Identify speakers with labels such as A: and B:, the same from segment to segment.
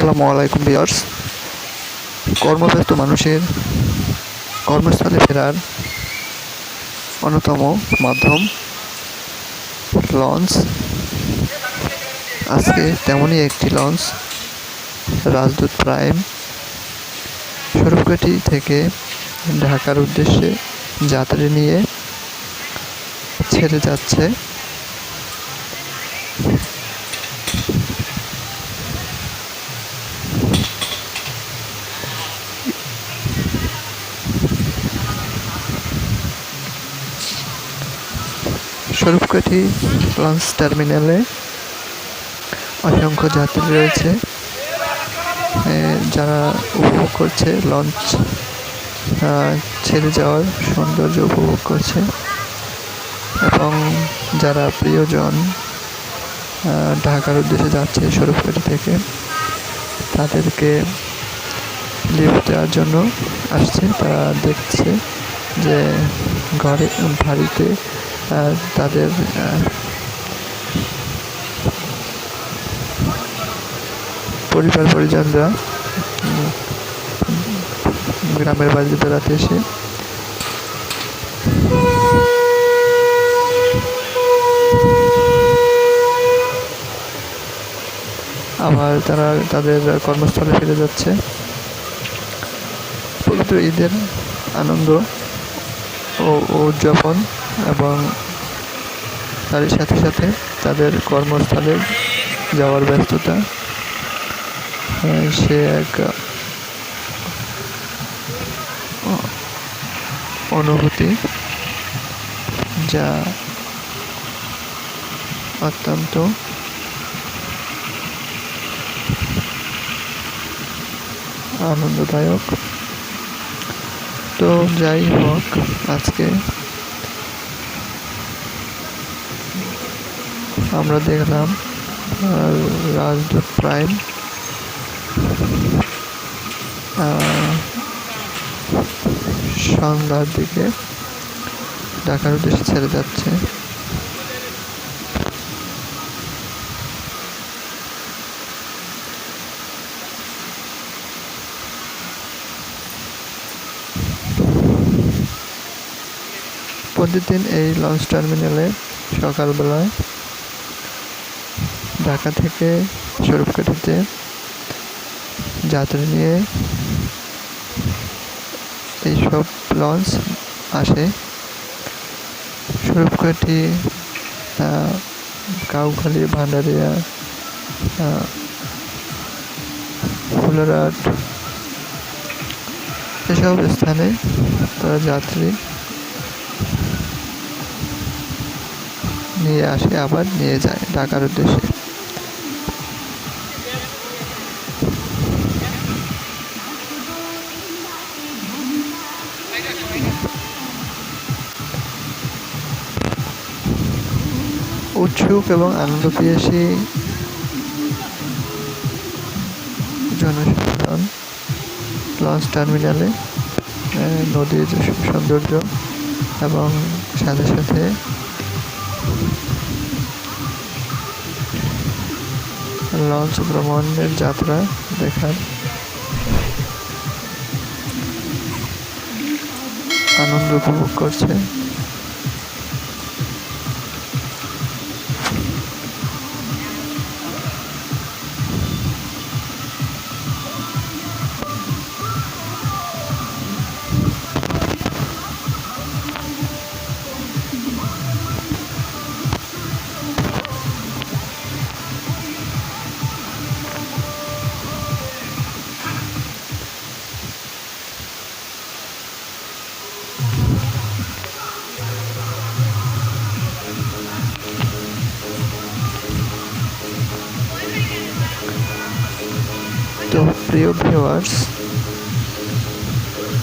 A: আসসালামু আলাইকুম বিয়ার্স কর্মব্যস্ত মানুষের কর্মস্থলে ফেরার অন্যতম মাধ্যম লঞ্চ। আজকে তেমনই একটি লঞ্চ, রাজদূত প্রাইম। স্বরূপকাঠি থেকে ঢাকার উদ্দেশ্যে যাত্রী নিয়ে ছেড়ে যাচ্ছে। স্বরূপকাঠি লঞ্চ টার্মিনালে? অসংখ্য যাত্রী রয়েছে। যারা উপভোগ করছে লঞ্চ ছেড়ে যাওয়ার সৌন্দর্য উপভোগ করছে। এবং যারা প্রিয়জন ঢাকার উদ্দেশ্যে যাচ্ছে স্বরূপকাঠি থেকে, তাদেরকে লিফট দেওয়ার জন্য আসছে। তারা দেখছে যে ঘরে, বাড়িতে তাদের পরিবার পরিজনরা গ্রামের বাড়িতে বেড়াতে এসে আবার তারা তাদের কর্মস্থলে ফিরে যাচ্ছে। পবিত্র ঈদের আনন্দ ও উদযাপন। এবং তার সাথে সাথে তাদের কর্মস্থলে যাওয়ার ব্যস্ততা। সে এক অনুভূতি যা অত্যন্ত আনন্দদায়ক। তো যাই হোক, আজকে আমরা দেখলাম রাজদূত প্রাইম। সন্ধ্যার দিকে ঢাকার উদ্দেশ্যে ছেড়ে যাচ্ছে। প্রতিদিন এই লঞ্চ টার্মিনালে সকালবেলায় ঢাকা থেকে স্বরূপকাঠিতে যাত্রী নিয়ে এইসব লঞ্চ আসে। স্বরূপকাঠি আহ, কাউখালী ভান্ডারিয়া ফুলরাট এসব স্থানে তারা যাত্রী নিয়ে আসে আবার নিয়ে যায় ঢাকার উদ্দেশ্যে। উৎসুক এবং আনন্দ পিয়াসী জনসাধারণ লঞ্চ টার্মিনালে নদীর সৌন্দর্য এবং সাথে সাথে লঞ্চ ভ্রমণের যাত্রা দেখার আনন্দ উপভোগ করছে। তো প্রিয় ভিউয়ার্স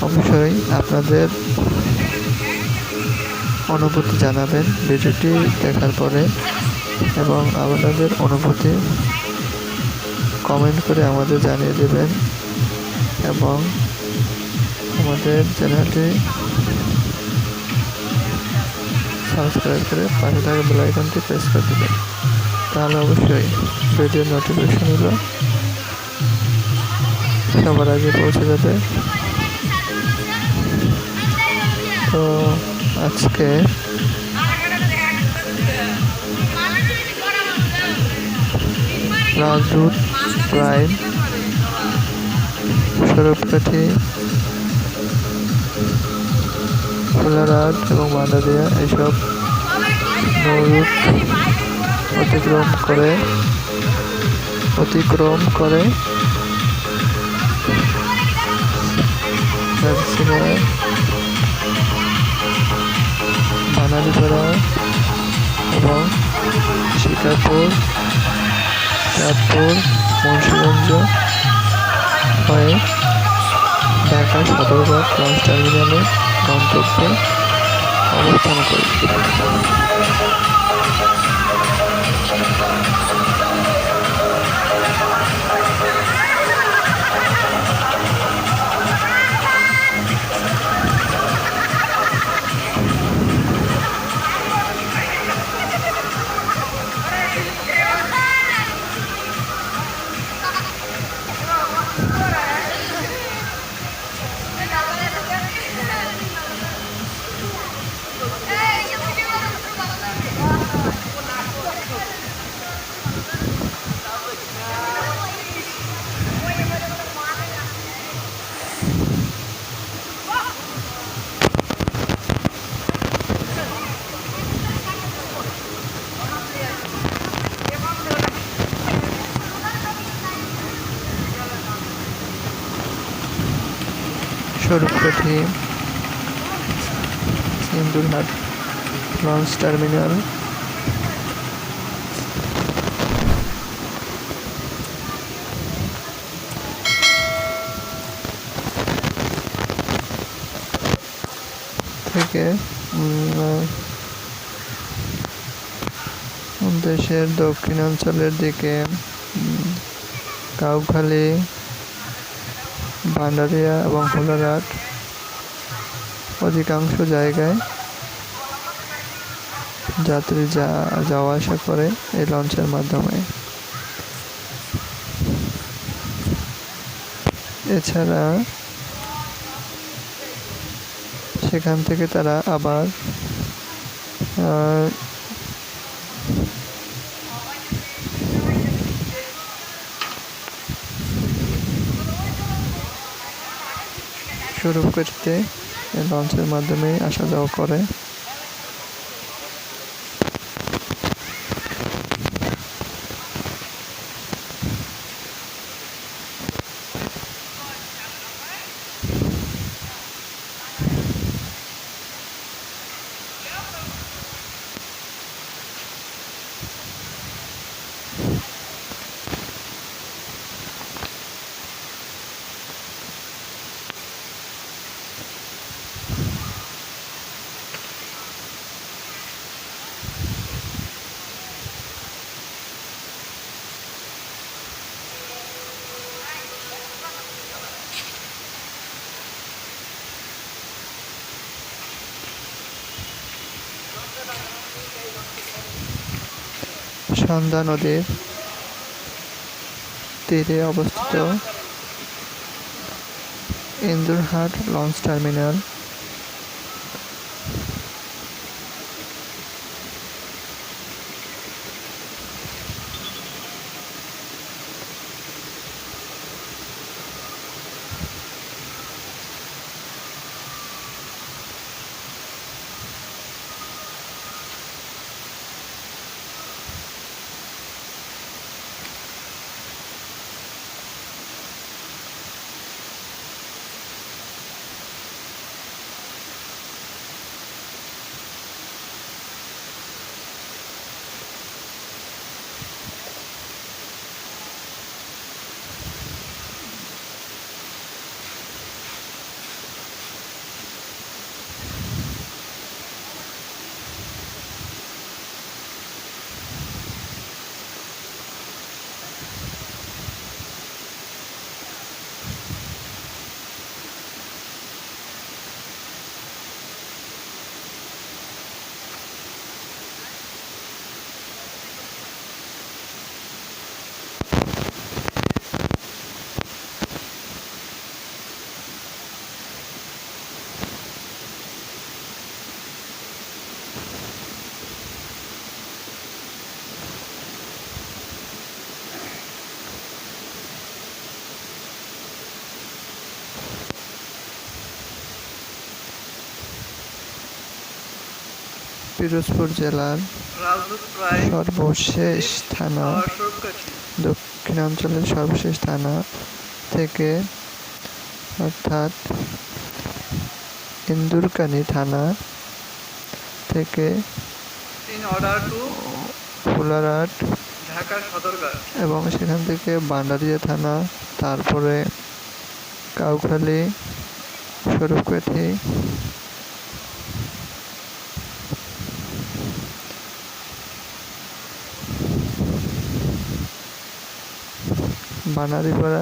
A: অবশ্যই আপনাদের অনুভূতি জানাবেন ভিডিওটি দেখার পরে এবং আপনাদের অনুভূতি কমেন্ট করে আমাদের জানিয়ে দেবেন এবং আমাদের চ্যানেলটি সাবস্ক্রাইব করে পাশে থাকা বেল আইকনটি প্রেস করে দেবেন। তাহলে অবশ্যই ভিডিও নোটিফিকেশনগুলো সবার আগে পৌঁছে যাবে। তো আজকে রাজদূত প্রাইম সরবকাঠি ফুলারাট এবং মান্ডারিয়া এইসব নৌরুট অতিক্রম করে অতিক্রম করে ভ্যাকসিনে বানালিপাড়া এবং শিকারপুর চাঁদপুর মুন্সিগঞ্জ হয়ে ঢাকা সদরঘাট লঞ্চ টার্মিনালে গন্তব্যে অবস্থান করে স্বরূপকাঠি ইন্দুরহাট লঞ্চ টার্মিনাল। থেকে দেশের দক্ষিণাঞ্চলের দিকে কাউখালী ভান্ডারিয়া এবং হোলারাট অধিকাংশ জায়গায় যাত্রী যা, যাওয়া আসা করে এই লঞ্চের মাধ্যমে। এছাড়া সেখান থেকে তারা আবার আহ, করতে লঞ্চের মাধ্যমে আসা যাওয়া করে। সন্ধ্যা নদীর তীরে অবস্থিত ইন্দুরহাট লঞ্চ টার্মিনাল। পিরোজপুর জেলার সর্বশেষ থানা, দক্ষিণাঞ্চলের সর্বশেষ থানা থেকে, অর্থাৎ ইন্দুরকানি থানা থেকে ফুলারহাট এবং সেখান থেকে বান্ডারিয়া থানা, তারপরে কাউখালী স্বরূপকাঠি বানারীপাড়া